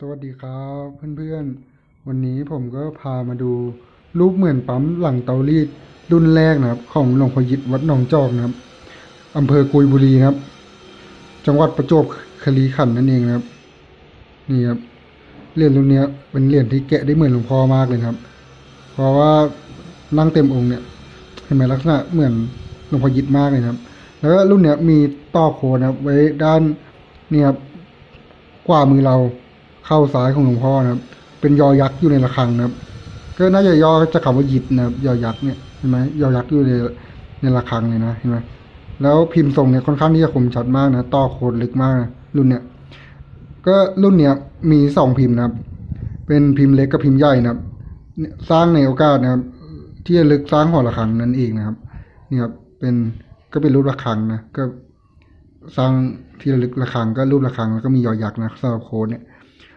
สวัสดีครับเพื่อนๆ วันนี้ผมก็พามาดูรูปเหมือนปั๊มหลังเตารีดรุ่นแรกนะครับ ของหลวงพ่อยิตวัดหนองจอกนะครับอำเภอกุยบุรีนะครับ จังหวัดประจวบคีรีขันธ์นั่นเองนะครับ นี่ครับเหรียญรุ่นนี้เป็นเหรียญที่แกะได้เหมือนหลวงพ่อมากเลยครับ เพราะว่านั่งเต็มองค์เนี่ยเห็นไหมลักษณะเหมือนหลวงพ่อยิตมากเลยครับ แล้วก็รุ่นเนี้ยมีต่อโคนนะครับไว้ด้านเนี่ยครับขวามือเรา เข้าซ้ายของหลวงพ่อนะครับ เป็นยอยักษ์อยู่ในระฆังนะครับ ก็น่าจะยอจะคำว่าหยิดนะครับยอยักษ์เนี่ยเห็นไหมยอยักษ์อยู่ในในระฆังเลยนะเห็นไหมแล้วพิมพ์ทรงเนี่ยค่อนข้างที่จะคมชัดมากนะต่อโคดลึกมากนะรุ่นเนี้ยก็รุ่นเนี้ยมีสองพิมพ์นะครับ เป็นพิมพ์เล็กกับพิมพ์ใหญ่นะครับ สร้างในโอกาสนะครับ ที่จะลึกสร้างหอระฆังนั่นเองนะครับนี่ครับเป็นก็เป็นรูประฆังนะก็สร้างที่ระลึกระฆังก็รูประฆังแล้วก็มียอยักษ์นะสำหรับโค้ดเนี่ย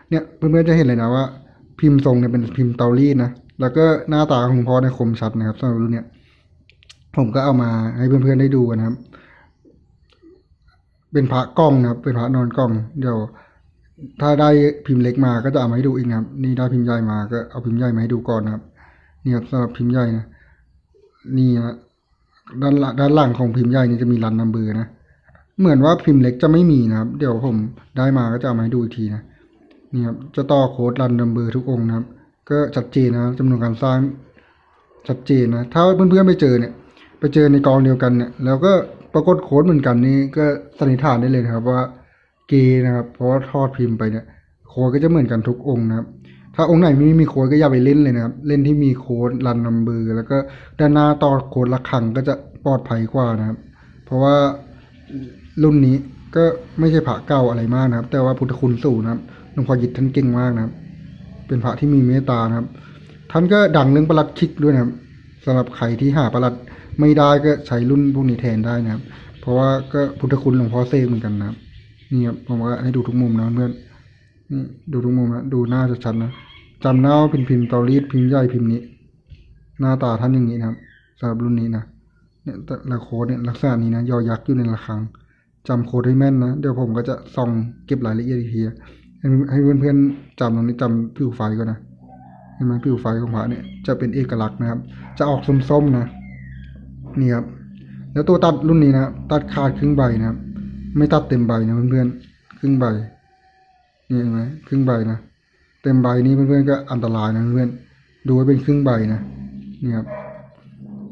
เนี่ยเพื่อนๆจะเห็นเลยนะว่า พิมพ์ทรงเนี่ยเป็นพิมพ์เตารีดนะแล้วก็หน้าตาของพ่อเนี่ยคมชัดนะครับสำหรับรุ่นเนี้ยผมก็เอามาให้เพื่อนๆได้ดูกันะครับ เป็นพระกล้องนะครับ เป็นพระนอนกล้อง เดี๋ยว ถ้าได้พิมพ์เล็กมาก็จะเอามาให้ดูอีกนะครับ นี่ได้พิมพ์ใหญ่มาก็เอาพิมพ์ใหญ่มาให้ดูก่อนนะครับ นี่ครับสำหรับพิมพ์ใหญ่นะนี่นะด้านลังด้านหลังของพิมพ์ใหญ่นี่จะมีรันนัมเบอร์นะ เหมือนว่าพิมพ์เล็กจะไม่มีนะครับ เดี๋ยวผมได้มาก็จะเอามาให้ดูอีกทีนะ นี่ครับจะต่อโค้ดรันดัมเบอร์ทุกองค์นะครับ ก็ชัดเจนนะจำนวนการสร้างชัดเจนนะ ถ้าเพื่อนๆไปเจอเนี่ย ไปเจอในกองเดียวกันเนี่ย แล้วก็ปรากฏโค้ดเหมือนกันนี่ก็สันนิษฐานได้เลยนะครับว่าเกย์นะครับ เพราะว่าทอดพิมพ์ไปเนี่ย โค้ดก็จะเหมือนกันทุกองค์นะครับ ถ้าองค์ไหนไม่มีโค้ดก็อย่าไปเล่นเลยนะครับ เล่นที่มีโค้ดรันนัมเบอร์แล้วก็ด้านหน้าต่อโค้ดละครังก็จะปลอดภัยกว่านะครับ เพราะว่ารุ่นนี้ก็ไม่ใช่พระเก่าอะไรมากนะครับ แต่ว่าพุทธคุณสูงนะครับ ลวงพ่อหยิดท่านเก่งมากนะครับ เป็นพระที่มีเมตตานะครับ ท่านก็ดังเรื่องประหลัดคิกด้วยนะครับสำหรับใครที่หาประหลัดไม่ได้ก็ใช้รุ่นพวกนี้แทนได้นะครับ เพราะว่าก็พุทธคุณหลวงพ่อเซกเหมือนกันนะครับนี่ครับผมก็ให้ดูทุกมุมนะเพื่อนนี่ดูทุกมุมนะดูหน้าชัดๆนะจำหน้าว่าเป็นพิมพ์เตารีดพิมพ์ใหญ่พิมพ์นี้ หน้าตาท่านอย่างนี้นะครับสำหรับรุ่นนี้นะเนี่ยต่ละโคดเนี่ยลักษณะนี้นะยอยักษ์อยู่ในระฆังจำโค้ดให้แม่นนะเดี๋ยวผมก็จะส่องเก็บรายละเอียดอีกที ให้เพื่อนๆจำตรงนี้จำผิวไฟก่อนนะเห็นไหมผิวไฟของพระเนี่ยจะเป็นเอกลักษณ์นะครับ จะออกส้มๆนะนี่ครับแล้วตัวตัดรุ่นนี้นะตัดขาดครึ่งใบนะครับ ไม่ตัดเต็มใบนะเพื่อนๆครึ่งใบนี่เห็นไหมครึ่งใบนะเต็มใบนี้เพื่อนๆก็อันตรายนะเพื่อนดูไว้เป็นครึ่งใบนะนี่ครับ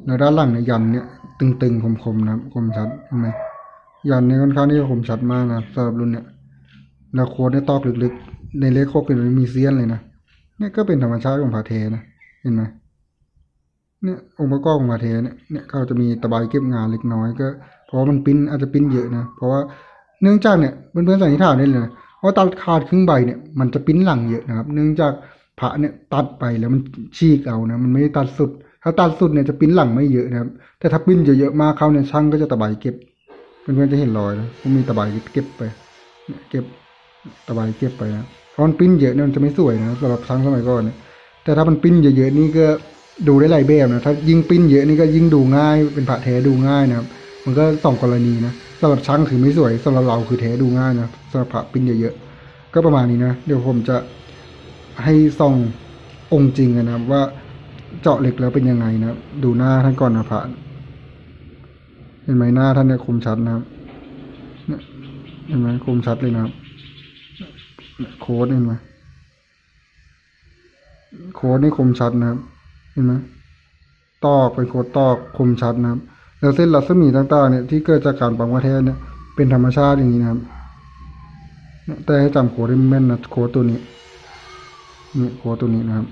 แล้วด้านหลังเนี่ยยันเนี่ยตึงๆคมๆนะครับคมชัดเห็นไหมยันเนี่ยค่อนข้างที่จะคมชัดมากนะสำหรับรุ่นเนี่ย แล้วโค้ดเนี่ยตอกลึกๆ ในเลขโคกเป็นมีเซียนเลยนะ เนี่ยก็เป็นธรรมชาติของผาเทนะ เห็นไหมเนี่ยองค์ประกอบของผาเทเนี่ยเนี่ยเขาจะมีตะไบเก็บงานเล็กน้อยก็เพราะมันปิ้นอาจจะปิ้นเยอะนะ เพราะว่าเนื่องจากเนี่ยเพื่อนๆสันนิษฐานได้เลยนะว่าตัดขาดครึ่งใบเนี่ยมันจะปิ้นหลังเยอะนะครับ เนื่องจากพระเนี่ยตัดไปแล้วมันฉีกเอานะ มันไม่ได้ตัดสุด ถ้าตัดสุดเนี่ยจะปิ้นหลังไม่เยอะนะครับ แต่ถ้าปิ้นเยอะๆมากเขาเนี่ยช่างก็จะตะไบเก็บเพื่อนๆจะเห็นรอยนะผมมีตะไบเก็บไป เก็บ ตะไบเก็บไปนะเพราะมันปิ้นเยอะเนี่ยมันจะไม่สวยนะสำหรับช่างสมัยก่อนเนี่ยแต่ถ้ามันปิ้นเยอะๆนี่ก็ดูได้หลายแบบนะถ้ายิ่งปิ้นเยอะนี่ก็ยิ่งดูง่ายเป็นพระแท้ดูง่ายนะครับมันก็สองกรณีนะสำหรับช่างถือไม่สวยสำหรับเราคือแท้ดูง่ายนะสำหรับพระปิ้นเยอะๆก็ประมาณนี้นะเดี๋ยวผมจะให้ส่ององค์จริงนะครับว่าเจาะเหล็กแล้วเป็นยังไงนะดูหน้าท่านก่อนนะพระเห็นไหมหน้าท่านเนี่ยคมชัดนะครับเนี่ยเห็นไหมคมชัดเลยนะครับ โค้ดเห็นไหมโค้ดนี่คมชัดนะครับ เห็นไหมตอกเป็นโค้ดตอกคมชัดนะครับ แล้วเส้นรัศมีต่างๆเนี่ยที่เกิดจากการปังวัเทศเนี่ยเป็นธรรมชาติอย่างนี้นะครับ แต่ให้จำโค้ดให้แม่นนะโค้ดตัวนี้นี่โค้ดตัวนี้นะครับ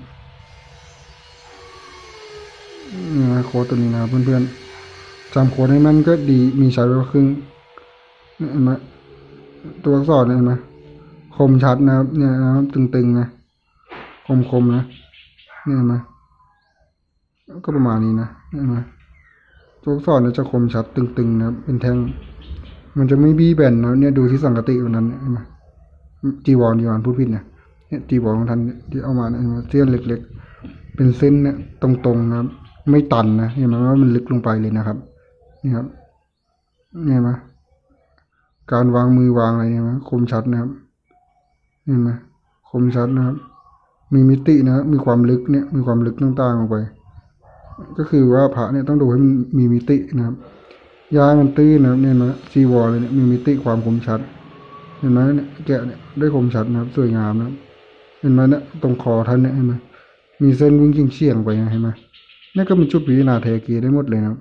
นี่นะโค้ดตัวนี้นะครับเพื่อนๆจำโค้ดให้แมันก็ดีมีใช้ไปว่าครึ่งเนี่ยเห็นไหมตัวอักษรเห็นไหม คมชัดนะครับ เนี่ยนะครับตึงๆนะคมๆนะเนี่ยนไหมก็ประมาณนี้นะเห็นไหมตัวอักษรนะจะคมชัดตึงๆนะครับเป็นแท่งมันจะไม่บี้แบนนะเนี่ยดูที่สังกติวันนั้นเนี่ยนไหมจีวรจีวรพูดผิดเนี่ยเนี่ยจีวรของท่านที่เอามาเนี่ยเห็นไหมเส้นเล็ก ๆ เป็นเส้นเนี่ยตรงๆนะครับ ไม่ตันนะเห็นไหมว่ามันลึกลงไปเลยนะครับ นี่ครับเห็นไหมการวางมือวางอะไรเนี่ยนะคมชัดนะครับ เห็นไหมคมชัดนะครับ มีมิตินะมีความลึกเนี่ยมีความลึกต่างๆออกไป ก็คือว่าพระเนี่ยต้องดูให้มันมีมิตินะครับย้ายมันตื้นนะครับเนี่ยนไหมจีวรเลยเนี่ยมีมิติความคมชัด เห็นไหมเนี่ยแกะเนี่ยได้คมชัดนะครับ สวยงามนะครับเห็นไหมเนี่ยตรงคอท่านเนี่ยเห็นไหมมีเส้นวิ่งเฉียงไปนะเห็นไหมนี่ก็เป็นจุดพิจารณาเทกีได้หมดเลยนะครับ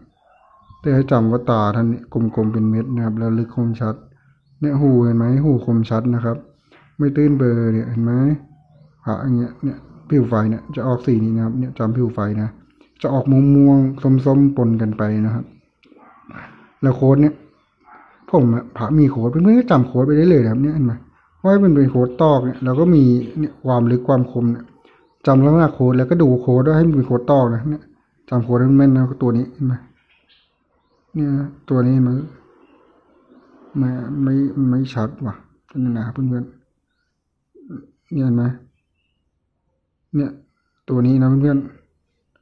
แต่ให้จำว่าตาท่านเนี่ยกลมๆเป็นเม็ดนะครับ แล้วลึกคมชัด เนี่ยหูเห็นไหมหูคมชัดนะครับ ไม่ตื้นเบลอเนี่ยเห็นไหมพระอย่างเงี้ยเนี่ยผิวไฟเนี่ยจะออกสีนี้นะครับเนี่ยจำผิวไฟนะจะออกม่วงม่วงๆส้มๆปนกันไปนะครับ แล้วโค้ดเนี่ย ผมอะมีโค้ดเพื่อนๆก็จำโค้ดไปได้เลยนะครับเนี่ยเห็นไหมว่ามันเป็นโค้ดตอกเนี่ยเราก็มีเนี่ยความลึกความคมเนี่ยจำลักษณะโค้ดแล้วก็ดูโค้ดว่าให้มันเป็นโค้ดตอกนะเนี่ยจำโค้ดมันแม่นนะตัวนี้เห็นไหมเนี่ยตัวนี้เห็นไมไม่ไม่ไม่ชัดว่ะนี่นะเพื่อนๆ เนี่ยเห็นไหมเนี่ย ตัวนี้นะเพื่อน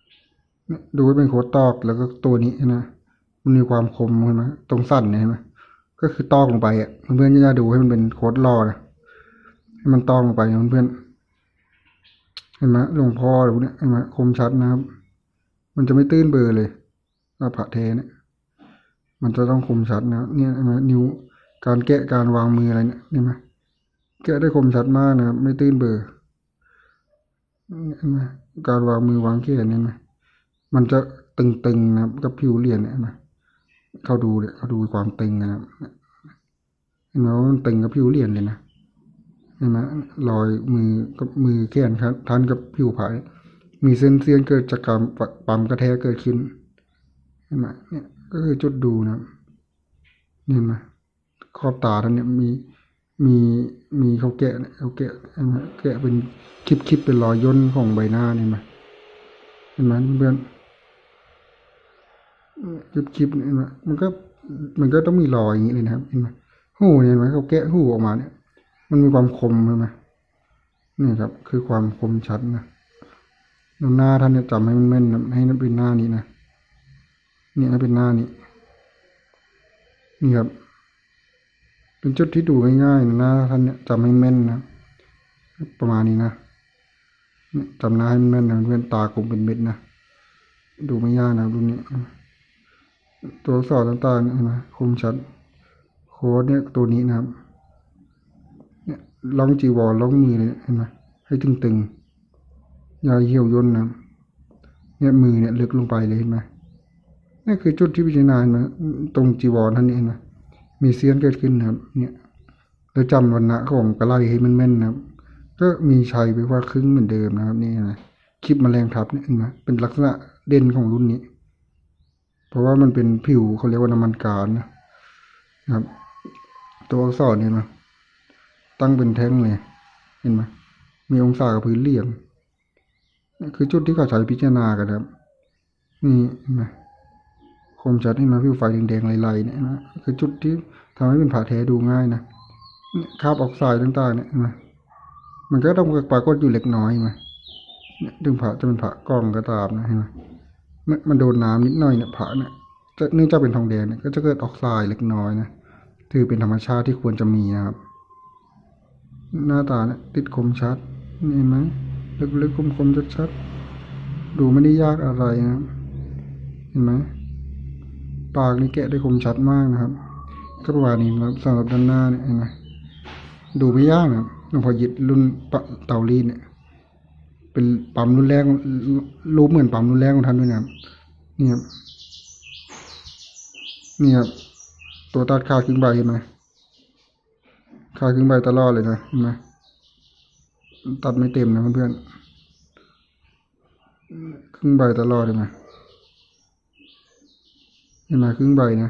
ๆดูเป็นโคตอกแล้วก็ตัวนี้นะมันมีความคมเห็นไหมตรงสั้นเนี่ยเห็นไหมก็คือตอกลงไปอะเพื่อนๆจะดูให้มันเป็นโค้ดล่อนะให้มันตอกลงไปนะเพื่อนๆเห็นไหมหลวงพ่อหรือเนี่ยเห็นไหมคมชัดนะครับ มันจะไม่ตื้นเบลอเลยว่าพระเทเนี่ยมันจะต้องคมชัดนะเนี่ยเห็นไหมนิ้วการแกะการวางมืออะไรเนี่ยเห็นไหม แกะได้คมชัดมากนะครับ ไม่ตื้นเบอเห็นไหมการวางมือวางแขนเนี่ยนไหมมันจะตึงๆนะครับกับผิวเหรียญเนี่ยนไหมเขาดูเนี่ยเขาดูความตึงนะครับเห็นไหมว่ามันตึงกับผิวเหรียญเลยนะเห็นไหมรอยมือกับมือแขนครับทันกับผิวผายมีเส้นเสียนเกิดจากการปั๊มกระแทกเกิดขึ้นเห็นไหมเนี่ยก็คือจุดดูนะเห็นไหมขอบตาท่านเนี่ยมี มีมีเขาแกะเนี่ยเขาแกะเห็นแกะเป็นคลิปคลิปเป็นรอยย่นของใบหน้านี่เห็นไหมเห็นไหมเพื่อนคลิปคลิปเนี่ยเห็นไหมมันก็มันก็ต้องมีรอยอย่างนี้เลยนะครับเห็นไหมหูเนี่ยเห็นไหมเขาแกะหูออกมาเนี่ย มันมีความคมใช่ไหมนี่ครับ คือความคมชัดนะหน้าท่านเนี่ยจำให้มันแม่นนะให้นันเป็นหน้านี้นะเนี่ยเป็นหน้านี้นี่ครับ เป็นจุดที่ดูง่ายๆนะท่านเนี่ยจำให้แม่นนะ ประมาณนี้นะจำหน้าให้แม่นนะเพื่อนตากลมเป็นเม็ดนะ ดูไม่ยากนะรุ่นนี้ ตัวสอักษรต่างๆเนี่ยเห็นไหมคมชัด โค้ดเนี่ยตัวนี้นะครับเนี่ยล่องจีวรล่องมือเลยเห็นไหมให้ตึงๆอย่าเหี่ยวย่นนะเนี่ยมือเนี่ยลึกลงไปเลยเห็นไหมนี่คือจุดที่พิจารณาเห็นะตรงจีวรท่านนี้นะมี มีเสียนเกิดขึ้นครับ เนี่ยแล้วจำวันณะของกระไลให้มันแม่นนะครับ ก็มีชัยไปว่าครึ่งเหมือนเดิมนะครับ นี่นะคลิปมแมลงทับเนี่ยเห็นไหมเป็นลักษณะเด่นของรุ่นนี้ เพราะว่ามันเป็นผิวเขาเรียกว่าน้ำมันการนะครับ ตัวอักษรเนี่ยนะตั้งเป็นแท่งเลยเห็นไหมมีองศากับพื้นเหลี่ยมนี่คือจุดที่เขาใช้พิจารณากันนะครับ นี่เห็นไหม คมชัดให้มาผิวไฟแดงๆลายๆเนี่ยนะคือจุดที่ทำให้เป็นผ่าแท้ดูง่ายนะเนี่ยคาบออกไซด์ต่างๆเนี่ยเห็นะมันก็ต้องปรากฏอยู่เล็กน้อยไหมเนี่ยถึงผ่าจะเป็นผ่ากล้องก็ตามนะเห็นไหมมันโดนน้ำนิดหน่อยเนี่ยผ่าเนี่ยจะเนื่องจากเป็นทองแดงเนี่ยก็จะเกิดออกไซด์เล็กน้อยนะถือเป็นธรรมชาติที่ควรจะมีนะครับ หน้าตาเนี่ยติดคมชัดเห็นไหมลึกๆคมๆชัดๆดูไม่ได้ยากอะไรนะ เห็นไหม ปากนี่แกะได้คมชัดมากนะครับก็ประมาณนี้นะครับสำหรับด้านหน้าเนี่ยนไหมดูไม่ยากนะครับหลวงพ่อยิดรุ่นปะเตารีดเนี่ย เป็นปั๊มรุ่นแรกรูปเหมือนปั๊มรุ่นแรกของท่านด้วยนะครับนี่ครับนี่ครับตัวตัดขาดครึ่งใบเห็นไหมขาดครึ่งใบตลอดเลยนะเห็นไหมตัดไม่เต็มนะเพื่อนๆครึ่งใบตลอดเลยไหม นไหมครึ่งใบนะ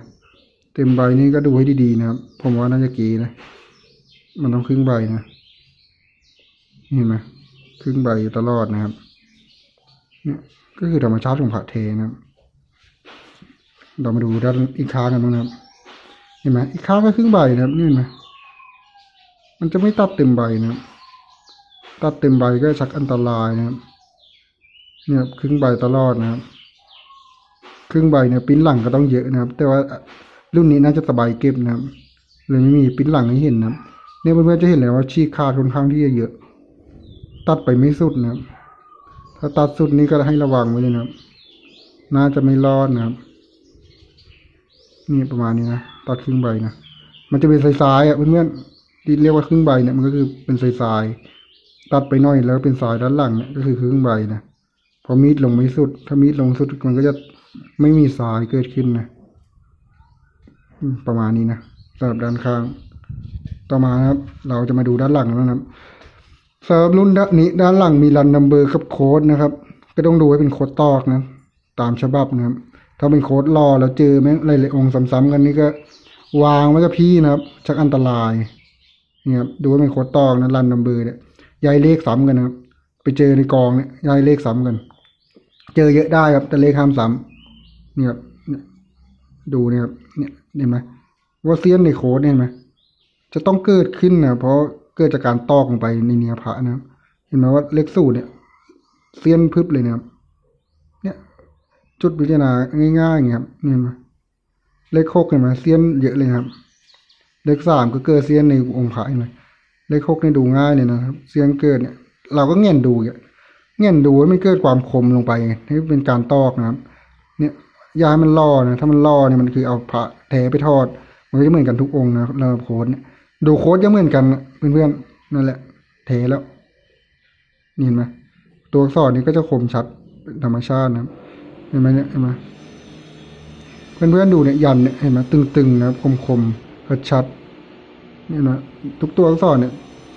เต็มใบนี้ก็ดูให้ดีๆนะครับ ผมว่าน่าจะกีนะ มันต้องครึ่งใบนะ เห็นไหมครึ่งใบตลอดนะครับเนี่ยก็คือธรรมชาติของพระเทนะครับ เรามาดูด้านอีกข้างกันบ้างนะครับ เห็นไหมอีกข้างก็ครึ่งใบนะครับนี่เห็นไหมมันจะไม่ตัดเต็มใบนะครับ ตัดเต็มใบก็ชักอันตรายนะครับเนี่ยครึ่งใบตลอดนะครับ ครึ่งใบเนี่ยปิ้นหลังก็ต้องเยอะนะครับ แต่ว่ารุ่นนี้น่าจะสบายเก็บนะครับเลยไม่มีปิ้นหลังให้เห็นนะครับเนี่ยเพื่อนๆจะเห็นเลยว่าชีกขาดค่อนข้างที่จะเยอะ ตัดไปไม่สุดนะครับ ถ้าตัดสุดนี้ก็ให้ระวังไว้เลยนะครับ น่าจะไม่รอดนะครับ นี่ประมาณนี้นะตัดครึ่งใบนะมันจะเป็นสายๆอะเพื่อนๆที่เรียกว่าครึ่งใบเนี่ยมันก็คือเป็นสายๆตัดไปหน่อยแล้วเป็นสายด้านหลังเนี่ยก็คือครึ่งใบนะพอมีดลงไม่สุด ถ้ามีดลงสุดมันก็จะ ไม่มีสายเกิดขึ้นนะประมาณนี้นะสำหรับด้านข้าง ต่อมานะครับ เราจะมาดูด้านหลังแล้วนะครับสำหรับรุ่นด้านนี้ด้านหลังมีรันนัมเบอร์กับโค้ดนะครับ ก็ต้องดูให้เป็นโค้ดตอกนะ ตามฉบับนะครับ ถ้าเป็นโค้ดรอแล้วเจอแม่งหลายๆองค์ซ้ำๆกันนี่ก็ วางไว้กับพี่นะครับชักอันตรายเนี่ยครับดูว่าเป็นโค้ดตอกนะรันนัมเบอร์เนี่ยย้ายเลขซ้ำกันนะครับ ไปเจอในกองเนี่ยย้ายเลขซ้ำกัน เจอเยอะได้ครับแต่เลขห้ามซ้ำ เนี่ยครับเนี่ยดูเนี่ยครับเนี่ยเห็นไหมว่าเซียนในโค้ดเนี่ยเห็นไหมจะต้องเกิดขึ้นนะเพราะเกิดจากการตอกลงไปในเนื้อพระนะเห็นไหมว่าเลขสูตรเนี่ยเซียนพึบเลยนะครับ เนี่ย จุดพิจารณาง่ายๆอย่างเงี้ยครับเห็นไหมเลขหกเห็นไหมเซียนเยอะเลยครับ เลขสามก็เกิดเซียนในองค์พระเห็นไหมเลขหกเนี่ยดูง่ายเลยนะครับเซียนเกิดเนี่ย เราก็เงียนดูอย่างเงียนดูให้มันเกิดความคมลงไปให้เป็นการตอกนะครับ เนี่ย ยามันล่อนะถ้ามันล่อเนี่ยมันคือเอาพระแท้ไปทอด มันก็จะเหมือนกันทุกองค์นะเราโค้ดดูโค้ดจะเหมือนกันเพื่อนๆนั่นแหละเทแล้วเห็นไหมตัวอักษรนี้ก็จะคมชัดเป็นธรรมชาตินะเห็นไหมเนี่ยเห็นไหมเพื่อนๆดูเนี่ยยันเนี่ยเห็นไหมตึงๆนะครับคมๆกระชัดเนี่ยนะทุกตัวอักษรเนี่ย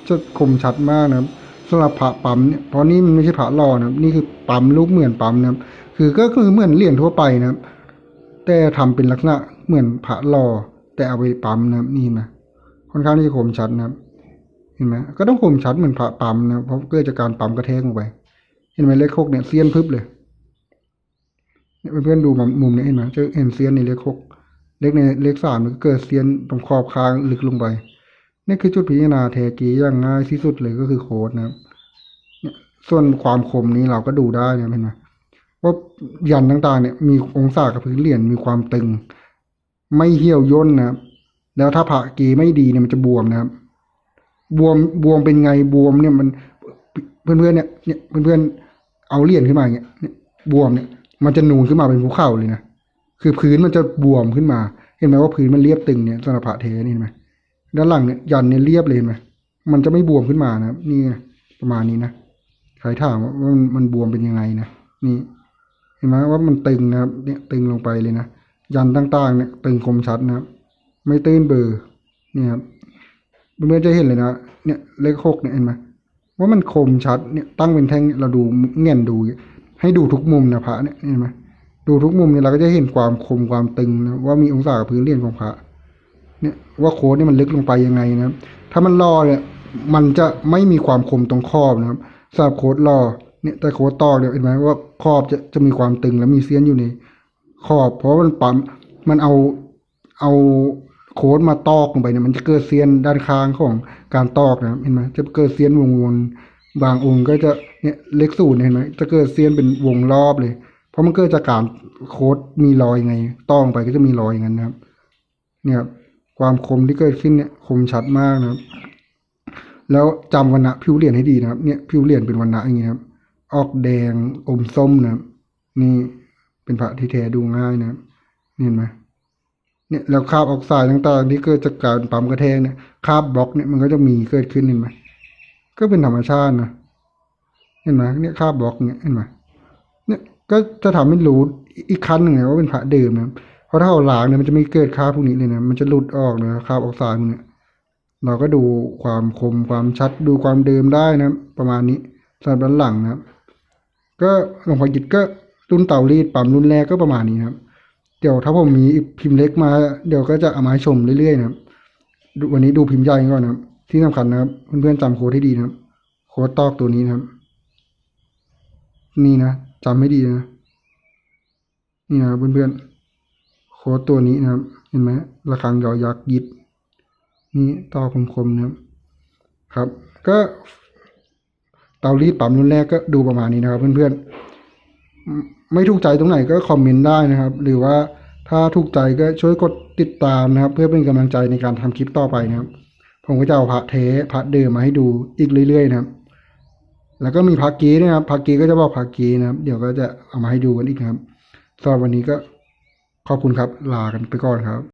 จะคมชัดมากนะครับสำหรับพระปั๊มเนี่ยเพราะนี่มันไม่ใช่พระหล่อนะครับนี่คือปั๊มลูกเหมือนปั๊มนะครับ คือก็คือเหมือนเหรียญทั่วไปนะครับ แต่ทำเป็นลักษณะเหมือนพระหล่อแต่เอาไปปั๊มนะครับนี่นะค่อนข้างที่จะคมชัดนะครับ เห็นไหมก็ต้องคมชัดเหมือนพระปั๊มนะเพราะเกิดจากการปั๊มกระแทกลงไป เห็นไหมเลขหกเนี่ยเซียนพึบเลยเพื่อนๆดูมุมนี้เห็นไหมจะเห็นเซียนในเลขหกเลขในเลขสามมันก็เกิดเซียนตรงขอบคางลึกลงไปนี่คือจุดพิจารณาแทกีอย่างง่ายที่สุดเลยก็คือโค้ดนะครับ ส่วนความคมนี้เราก็ดูได้นี่ยเห็นไหม ว่ายันต่างๆ เนี่ย มีองศากับพื้นเหรียญมีความตึง ไม่เหี่ยวย่นนะครับ แล้วถ้าผ่ากีไม่ดีเนี่ยมันจะบวมนะครับ บวมบวมเป็นไงบวมเนี่ยมันเพื่อนๆเนี่ยเนี่ยเพื่อนๆเอาเหรียญขึ้นมาอย่างเงี้ยบวมเนี่ย มันจะนูนขึ้นมาเป็นภูเขาเลยนะคือพื้นมันจะบวมขึ้นมา เห็นไหมว่าพื้นมันเรียบตึงเนี่ยสำหรับพระเทนี่เห็นไหมด้านหลังเนี่ยยันเนี่ยเรียบเลยเห็นไหมมันจะไม่บวมขึ้นมานะนี่ประมาณนี้นะใครถามว่ามันมันบวมเป็นยังไงนะนี่ ห็นไหมว่ามันตึงนะครับ เนี่ยตึงลงไปเลยนะยันต่างๆเนี่ยตึงคมชัดนะครับ ไม่ตื้นเบอร์เนี่ยครับเพื่อนๆจะเห็นเลยนะเนี่ยเลขหกเนี่ยเห็นไหมว่ามันคมชัดเนี่ยตั้งเป็นแท่งเนี่ยเราดูเงี่ยนดูให้ดูทุกมุมนะพระเนี่ยเห็นไหมดูทุกมุมเนี่ยเราก็จะเห็นความคมความตึงนะว่ามีองศาพื้นเรียนของพระเนี่ยว่าโค้ดเนี่ยมันลึกลงไปยังไงนะครับ ถ้ามันรอเนี่ยมันจะไม่มีความคมตรงขอบนะครับสำหรับโค้ดรอ เนี่ยแต่โค้ดตอกเนี่ยเห็นไหมว่าขอบจะจะมีความตึงและมีเสี้ยนอยู่ในขอบ เพราะมันปั๊มมันเอาเอาโค้ดมาตอกลงไปเนี่ยมันจะเกิดเสี้ยนด้านข้างของการตอกนะเห็นไหมจะเกิดเสี้ยนวงวนบางองค์ก็จะเนี่ยเลขศูนย์เห็นไหมจะเกิดเสี้ยนเป็นวงรอบเลย เพราะมันเกิดจากการโค้ดมีรอยไงตอกลงไปก็จะมีรอยอย่างนั้นนะครับ เนี่ยความคมที่เกิดขึ้นเนี่ยคมชัดมากนะครับ แล้วจำวันณะผิวเหรียญให้ดีนะครับ เนี่ยผิวเหรียญเป็นวันณะอย่างนี้ครับ ออกแดงอมส้มนะนี่เป็นพระที่แท้ดูง่ายนะเห็นไหมเนี่ยแล้วคราบออกไซด์ต่างๆที่เกิดจากการปั๊มกระแทกเนี่ยคราบบล็อกเนี่ยมันก็จะมีเกิดขึ้นเห็นไหมก็เป็นธรรมชาตินะเห็นไหมเนี่ยคราบบล็อกเนี่ยเห็นไหมเนี่ยก็จะทำให้รู้อีกครั้งหนึ่งนะว่าเป็นพระเดิมนะเพราะถ้าเอาล้างเนี่ยมันจะไม่เกิดคราบพวกนี้เลยนะมันจะหลุดออกนะคราบออกไซด์พวกเนี่ยเราก็ดูความคมความชัดดูความเดิมได้นะ ประมาณนี้สำหรับด้านหลังนะครับ ก็หลวงพ่อกิจก็รุ่นเต่ารีดปั๊มรุ่นแรกก็ประมาณนี้ครับ เดี๋ยวถ้าผมมีพิมพ์เล็กมา เดี๋ยวก็จะเอามาให้ชมเรื่อยๆนะครับวันนี้ดูพิมพ์ใหญ่ก่อนนะครับ ที่สำคัญนะครับเพื่อนๆจำโค้ดให้ดีนะครับ โค้ดตอกตัวนี้นะครับ นี่นะจำให้ดีนะนี่นะครับเพื่อนๆโค้ดตัวนี้นะครับ เห็นไหมระฆังยอยักษ์ยิดนี่ต่อคมๆนะครับ ครับ ก็ เตารีดปั๊มรุ่นแรกก็ดูประมาณนี้นะครับ เพื่อนๆ ไม่ถูกใจตรงไหนก็คอมเมนต์ได้นะครับ หรือว่าถ้าถูกใจก็ช่วยกดติดตามนะครับ เพื่อเป็นกำลังใจในการทำคลิปต่อไปนะครับ ผมก็จะเอาพระเทพระเดิมมาให้ดูอีกเรื่อยๆนะครับ แล้วก็มีพักกีนะครับพักกีก็จะบอกพักกีนะครับ เดี๋ยวก็จะเอามาให้ดูกันอีกนะครับสำหรับวันนี้ก็ขอบคุณครับลากันไปก่อนครับ